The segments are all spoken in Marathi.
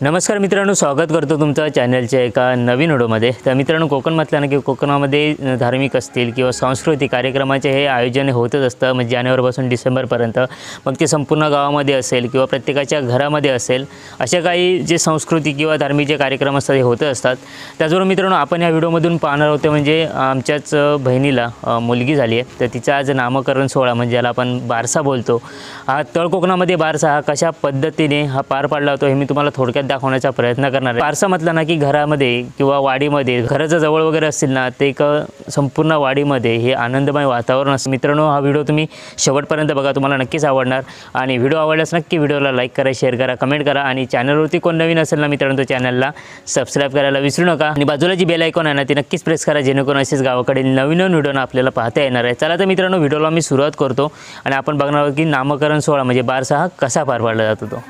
नमस्कार मित्रांनो स्वागत करतो तुमचं चॅनलच्या एका नवीन व्हिडिओमध्ये. तर मित्रांनो कोकण ना की कोकणामध्ये धार्मिक असतील किंवा सांस्कृतिक कार्यक्रमाचे हे आयोजन होतच असतं. म्हणजे जानेवारीपासून डिसेंबरपर्यंत. मग ते संपूर्ण गावामध्ये असेल किंवा प्रत्येकाच्या घरामध्ये असेल अशा काही जे संस्कृती किंवा धार्मिक जे कार्यक्रम असतात हे होत असतात. त्याचबरोबर मित्रांनो आपण या व्हिडिओमधून पाहणार होतो म्हणजे आमच्याच बहिणीला मुलगी झाली आहे. तर तिचा आज नामकरण सोहळा म्हणजे ज्याला आपण बारसा बोलतो. हा तळ कोकणामध्ये बारसा हा कशा पद्धतीने हा पार पाडला होतो हे मी तुम्हाला थोडक्यात दाखवण्याचा प्रयत्न करणार आहे. बारसा म्हटलं ना की घरामध्ये किंवा वाडीमध्ये घराच्या जवळ वगैरे असतील ना ते एक संपूर्ण वाडीमध्ये हे आनंदमय वातावरण असतं. मित्रांनो हा व्हिडिओ तुम्ही शेवटपर्यंत बघा तुम्हाला नक्कीच आवडणार. आणि व्हिडिओ आवडल्यास नक्की व्हिडिओला लाईक करा शेअर करा कमेंट करा. आणि चॅनलवरती कोण नवीन असेल ना मित्रांनो चॅनलला सबस्क्राईब करायला विसरू नका. आणि बाजूला जी बेल आयकॉन आहे ना ती नक्कीच प्रेस करा जेणेकरून असेच गावाकडील नवीन नवीन व्हिडिओ आपल्याला पाहता येणार आहे. चला तर मित्रांनो व्हिडिओला मी सुरुवात करतो. आणि आपण बघणार आहोत की नामकरण सोहळा म्हणजे बारसा हा कसा पार पाडला जातो तो.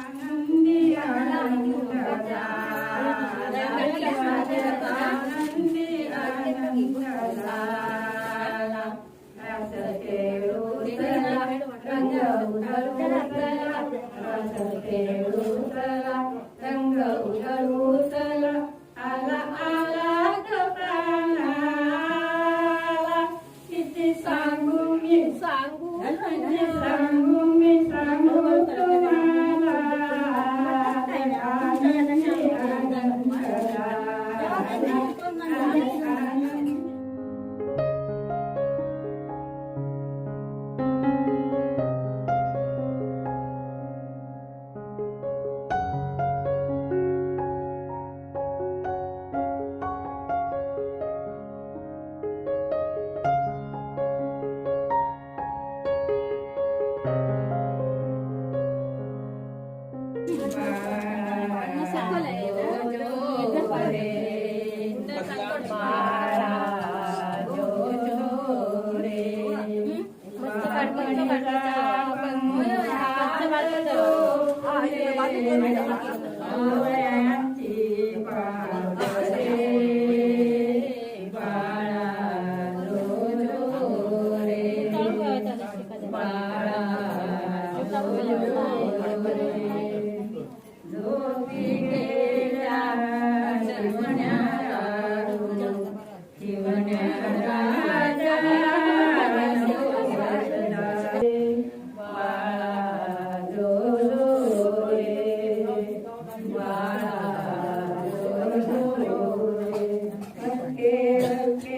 care.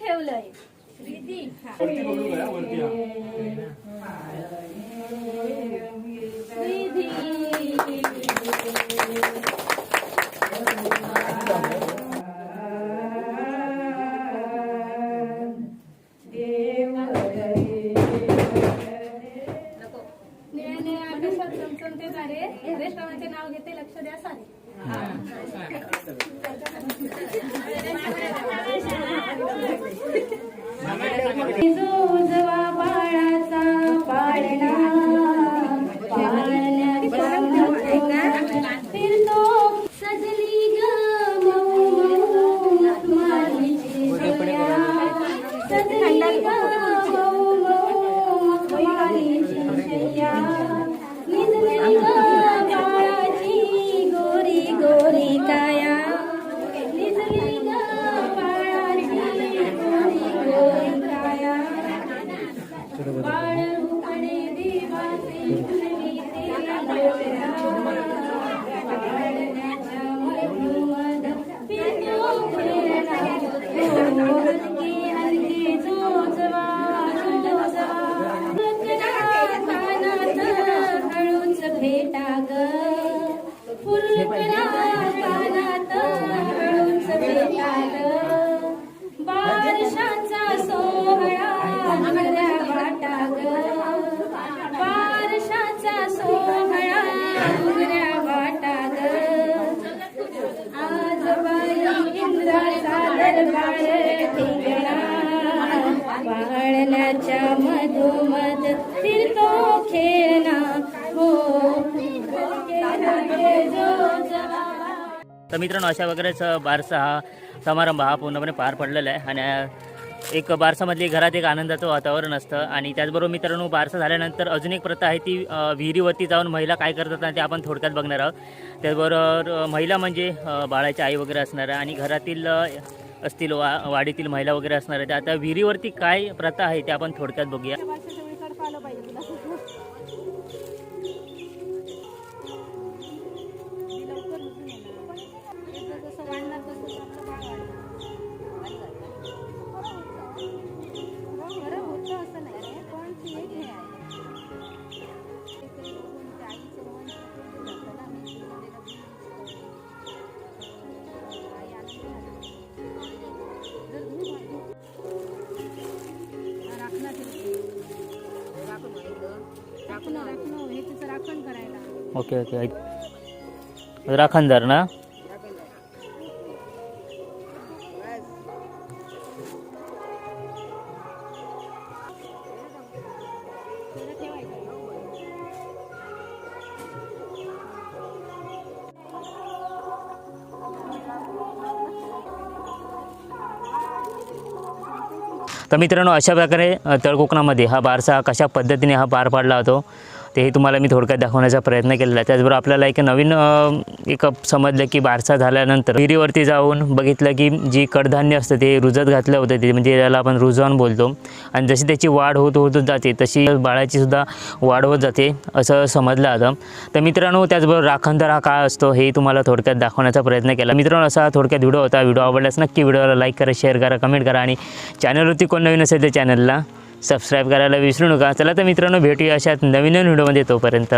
ठेवलंय श्रीधी तर मित्रांनो अशा वगैरेच बारसा हा समारंभ हा पूर्णपणे पार पडलेला आहे. आणि एक बारसामधली घरात एक आनंदाचं वातावरण असतं. आणि त्याचबरोबर मित्रांनो बारसा झाल्यानंतर अजून एक प्रथा आहे ती विहिरीवरती जाऊन महिला काय करतात ते आपण थोडक्यात बघणार आहोत. त्याचबरोबर महिला म्हणजे बाळाची आई वगैरे असणार आहे. आणि घरातील असतील वा वाडीतील महिला वगैरे असणार आहे तर आता विहिरीवरती काय प्रथा आहे ते आपण थोडक्यात बघूया. Okay okay. राखणदार ना? तर मित्रांनो अशा प्रकारे तळकोकणामध्ये हा बारसा कशा पद्धतीने हा पार पाडला होतो तेही तुम्हाला मी थोडक्यात दाखवण्याचा प्रयत्न केलेला आहे. त्याचबरोबर आपल्याला एक नवीन एक समजलं की बारसा झाल्यानंतर विहिरीवरती जाऊन बघितलं की जी कडधान्य असतं ते रुजत घातलं होतं ते म्हणजे याला आपण रुजवण बोलतो. आणि जशी त्याची वाढ होत होत जाते तशी बाळाची सुद्धा वाढ होत जाते असं समजलं जातं तर मित्रांनो त्याचबरोबर राखणदार हा काय असतो हे तुम्हाला थोडक्यात दाखवण्याचा प्रयत्न केला. मित्रांनो असा थोडक्यात व्हिडिओ होता. व्हिडिओ आवडल्यास नक्की व्हिडिओला लाईक करा शेअर करा कमेंट करा आणि चॅनलवरती कोण नवीन असेल तर चॅनलला सबस्क्राईब करायला विसरू नका. चला तर मित्रांनो भेटूया अशात नवीन नवीन व्हिडिओमध्ये तोपर्यंत.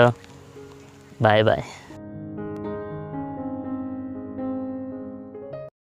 Bye bye